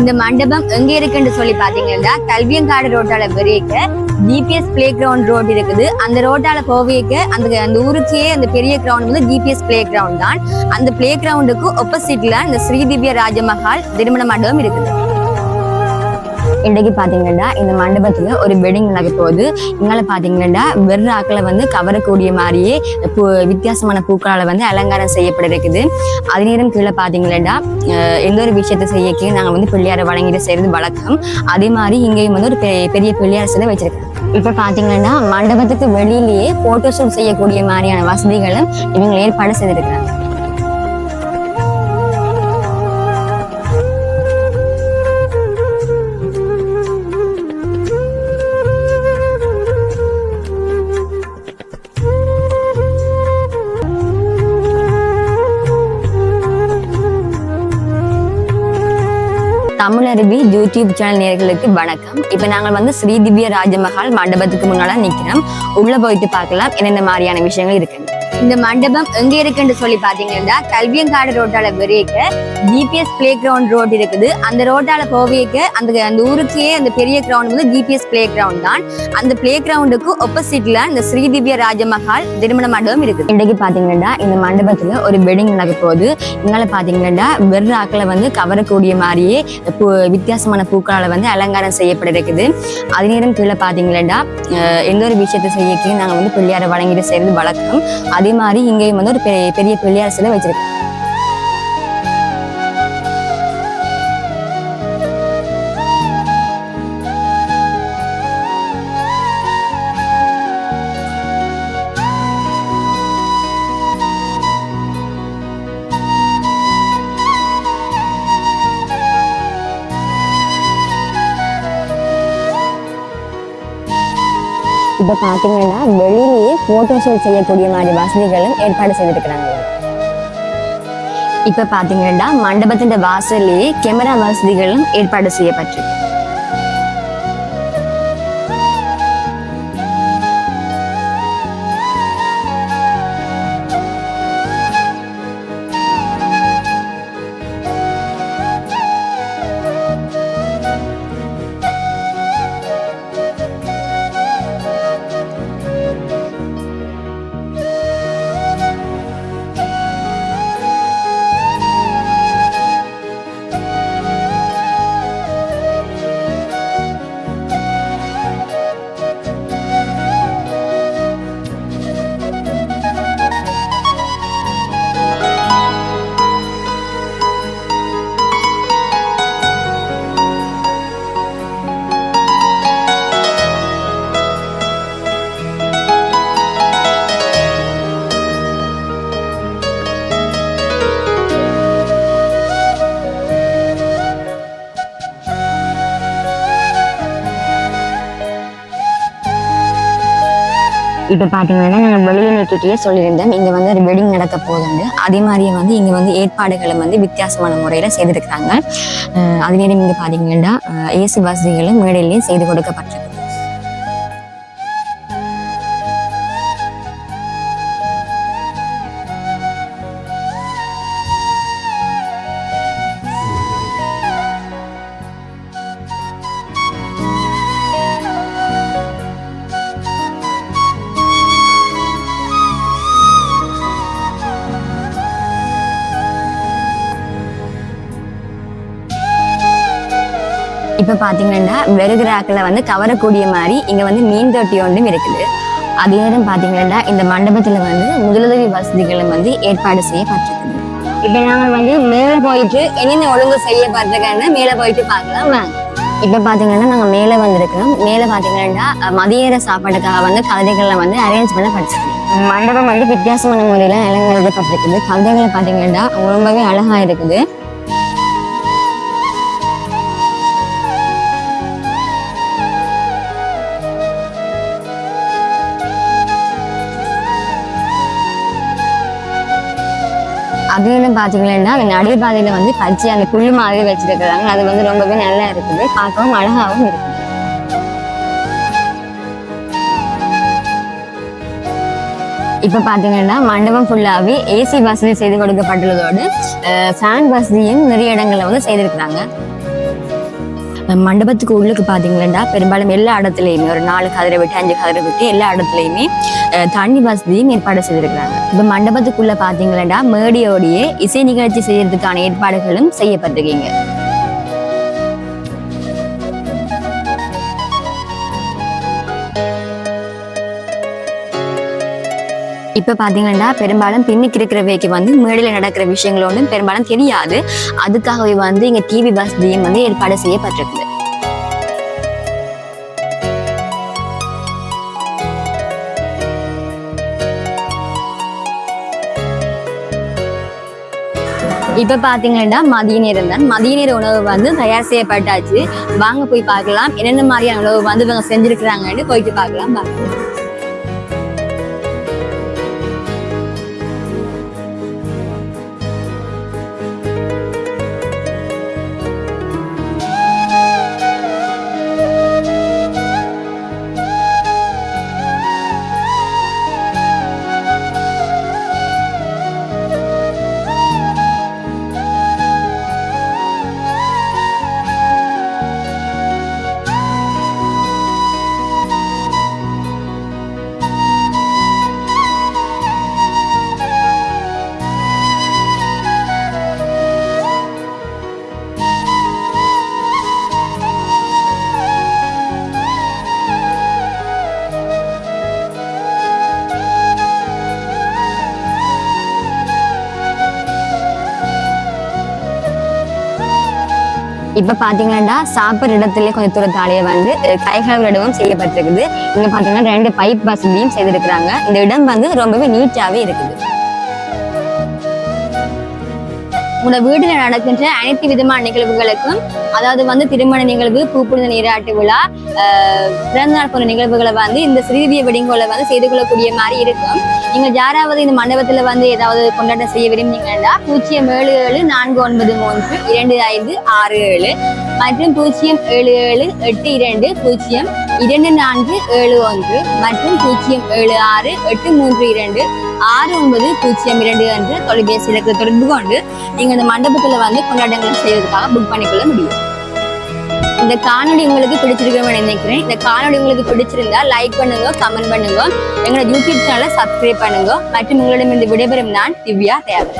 இந்த மண்டபம் எங்க இருக்குன்னு சொல்லி பாத்தீங்கன்னா கல்வியங்காடு ரோட்டால பெரியக்க ஜிபிஎஸ் பிளே கிரவுண்ட் ரோட் இருக்குது. அந்த ரோட்டால போவேக்க அந்த அந்த ஊருக்கே அந்த பெரிய கிரவுண்ட் வந்து ஜிபிஎஸ் பிளே கிரவுண்ட் தான். அந்த பிளே கிரவுண்டுக்கு ஒப்போசிட்ல இந்த ஸ்ரீதிவ்ய ராஜமஹால் திருமண மண்டபம் இருக்குது. இன்றைக்கு பார்த்தீங்கன்னா இந்த மண்டபத்தில் ஒரு வெட்டிங் நடக்க போகுது. இங்கால பாத்தீங்கன்னா வெர்ராக்களை வந்து கவரக்கூடிய மாதிரியே பூ வித்தியாசமான பூக்களால் வந்து அலங்காரம் செய்யப்பட இருக்குது அதே நேரம் கீழே பார்த்தீங்கன்னா எந்த ஒரு விஷயத்தை செய்யக்கே நாங்கள் வந்து பிள்ளையாரை வழங்கிட்டு செய்கிறது வழக்கம். அதே மாதிரி இங்கேயும் வந்து ஒரு பெ- பெரிய பிள்ளையார் சிலை வச்சிருக்காங்க. இப்போ பார்த்தீங்கன்னா மண்டபத்துக்கு வெளியிலேயே ஃபோட்டோ ஷூட் செய்யக்கூடிய மாதிரியான வசதிகளும் இவங்க ஏற்பாடு செய்திருக்கிறாங்க. தமிழருவி யூடியூப் சேனல் நேர்களுக்கு வணக்கம். இப்போ நாங்கள் வந்து ஸ்ரீ திவ்ய ராஜமஹால் மண்டபத்துக்கு முன்னால நிற்கிறோம் உள்ள போயிட்டு பார்க்கலாம். என்னென்ன மாதிரியான விஷயங்கள் இருக்குன்னு. இந்த மண்டபம் எங்க இருக்குன்னு சொல்லி பாத்தீங்கன்னா கல்வியங்காடு ரோட்டால பெரியக்க ஜிபிஎஸ் பிளே கிரவுண்ட் ரோட் இருக்குது. அந்த ரோட்டால போவேக்க அந்த அந்த ஊருக்கே அந்த பெரிய கிரவுண்ட் வந்து ஜிபிஎஸ் பிளே கிரவுண்ட் தான். அந்த பிளே கிரவுண்டுக்கு ஒப்போசிட்ல இந்த ஸ்ரீ திவ்ய ராஜமஹால் திருமண மண்டபம் இருக்குது. இன்றைக்கு பாத்தீங்கன்னா இந்த மண்டபத்துல ஒரு வெட்டிங் நடக்க போகுது. இதனால பாத்தீங்கன்னா வெர்ராக்களை வந்து கவரக்கூடிய மாதிரியே வித்தியாசமான பூக்களால வந்து அலங்காரம் செய்யப்பட இருக்குது அதே நேரம் கீழே பாத்தீங்கன்னா அஹ், எந்த ஒரு விஷயத்தை செய்யக்கையும் நாங்க வந்து பிள்ளையாரை வழங்கிட்டு செய்யறது வழக்கம் அதே மாதிரி இங்கேயும் வந்து ஒரு பெரிய பெரிய பிள்ளையார் சிலை வச்சிருக்கு. இப்போ பார்த்தீங்கன்னா வெளியிலேயே ஃபோட்டோ ஷூட் செய்யக்கூடிய மாதிரி வசதிகளும் ஏற்பாடு செய்திருக்கிறாங்க. இப்போ பார்த்தீங்கன்னா மண்டபத்தின் வாசல்லையே கேமரா வசதிகளும் ஏற்பாடு செய்யப்பட்டிருக்கு. இப்போ பார்த்தீங்கன்னா நான் வெளியில் நிற்கிட்டே இங்கே வந்து ஒரு வெட்டிங் நடக்க போகுதுண்டு அதே மாதிரியே வந்து இங்கே வந்து ஏற்பாடுகளை வந்து வித்தியாசமான முறையில் செய்திருக்கிறாங்க. அதே நேரம் இங்கே பார்த்தீங்கன்னா ஏசி வசதிகளும் மேடையிலேயே செய்து கொடுக்கப்பட்டிருக்கு. இப்போ பார்த்தீங்கன்னா வெறுகிராக்கில் வந்து கவரக்கூடிய மாதிரி இங்கே வந்து மீன் தொட்டி ஒன்றும் இருக்குது. அதே நேரம் பார்த்தீங்கன்னா இந்த மண்டபத்தில் வந்து முதலுதவி வசதிகளும் வந்து ஏற்பாடு செய்யப்பட்டிருக்குது. இப்போ நாங்கள் வந்து மேலே போயிட்டு என்னென்ன ஒழுங்கு செய்ய செய்யப்பட்டிருக்கேன்னு மேலே போயிட்டு பார்க்கலாம். வாங்க. இப்போ பார்த்தீங்கன்னா நாங்கள் மேலே வந்திருக்கிறோம். மேலே பார்த்தீங்கன்னா அஹ், மதிய சாப்பாட்டுக்காக வந்து கதைகளில் வந்து அரேஞ்ச் பண்ண படிச்சிருக்கோம் மண்டபம் வந்து வித்தியாசமான முறையில் அலங்கரிக்கப்பட்டிருக்குது. கதைகளை பார்த்தீங்கன்னா ரொம்பவே அழகாக இருக்குது. அப்படின்னு பார்த்தீங்கன்னா அந்த நடைபாதையில வந்து பச்சை அந்த புல்லு மாதிரி வச்சிருக்கிறாங்க. அது வந்து ரொம்பவே நல்லா இருக்குது. பார்க்கவும் அழகாகவும் இருக்குது இப்போ பார்த்தீங்கன்னா மண்டபம் ஃபுல்லாகவே ஏசி வசதி செய்து கொடுக்கப்பட்டுள்ளதோடு ஃபேன் வசதியும் நிறைய இடங்களில் வந்து செய்திருக்கிறாங்க. மண்டபத்துக்கு உள்ளுக்கு பார்த்தீங்களா பெரும்பாலும் எல்லா இடத்துலையுமே ஒரு நாலு கதிரை விட்டு அஞ்சு கதிரை விட்டு எல்லா இடத்துலையுமே தண்ணி வசதியும் ஏற்பாடு செய்திருக்கிறாங்க. இப்போ மண்டபத்துக்குள்ளே பார்த்தீங்களா மேடியோடையே இசை நிகழ்ச்சி செய்யறதுக்கான ஏற்பாடுகளும் செய்யப்பட்டிருக்கீங்க. இப்போ பார்த்தீங்கன்னா பெரும்பாலும் பின்னுக்கு இருக்கிறவைக்கு வந்து மேடையில் நடக்கிற விஷயங்கள் ஒன்றும் பெரும்பாலும் தெரியாது. அதுக்காகவே வந்து இங்கே டிவி வசதியும் வந்து ஏற்பாடு செய்யப்பட்டிருக்குது. இப்ப பாத்தீங்கன்னா மதிய நேரம் தான். மதிய நேர உணவு வந்து தயார் செய்யப்பட்டாச்சு. வாங்க போய் பார்க்கலாம். என்னென்ன மாதிரியான உணவு வந்து இவங்க செஞ்சிருக்கிறாங்கன்னு போயிட்டு பார்க்கலாம். வாங்க. இப்ப பாத்தீங்கன்னா சாப்பிட்ற இடத்துல கொஞ்சம் தூரத்தாலேயே வந்து கைகள் இடமும் செய்யப்பட்டிருக்குது. இங்க பாத்தீங்கன்னா ரெண்டு பைப் வசதியும் செய்திருக்கிறாங்க. இந்த இடம் வந்து ரொம்பவே நீட்டாவே இருக்குது. உங்களோட வீட்டில் நடக்கின்ற அனைத்து விதமான நிகழ்வுகளுக்கும் அதாவது வந்து திருமண நிகழ்வு பூப்புனித நீராட்டு விழா பிறந்த பிறந்தநாள் போன்ற நிகழ்வுகளை வந்து இந்த ஸ்ரீதிய வெடிங்கோல வந்து செய்து கொள்ளக்கூடிய மாதிரி இருக்கும். நீங்க யாராவது இந்த மண்டபத்துல வந்து ஏதாவது கொண்டாட்டம் செய்ய விரும்பினீங்கன்னா பூஜ்ஜியம் ஏழு ஏழு நான்கு ஒன்பது மூன்று இரண்டு ஐந்து ஆறு ஏழு மற்றும் பூஜ்ஜியம் ஏழு ஏழு எட்டு இரண்டு பூஜ்ஜியம் இரண்டு நான்கு ஏழு ஒன்று மற்றும் பூஜ்ஜியம் ஏழு ஆறு எட்டு மூன்று இரண்டு ஆறு ஒன்பது பூஜ்ஜியம் இரண்டு என்ற தொலைபேசி இலக்கு தொடர்பு கொண்டு நீங்கள் இந்த மண்டபத்தில் வந்து கொண்டாட்டங்களை செய்வதற்காக புக் பண்ணிக்கொள்ள முடியும். இந்த காணொலி உங்களுக்கு பிடிச்சிருக்குன்னு நினைக்கிறேன். இந்த காணொலி உங்களுக்கு பிடிச்சிருந்தா லைக் பண்ணுங்க கமெண்ட் பண்ணுங்க. எங்களோட யூடியூப் சேனலை சப்ஸ்கிரைப் பண்ணுங்க. மற்றும் உங்களிடம் இந்த விடைபெறும் நான் திவ்யா தேவை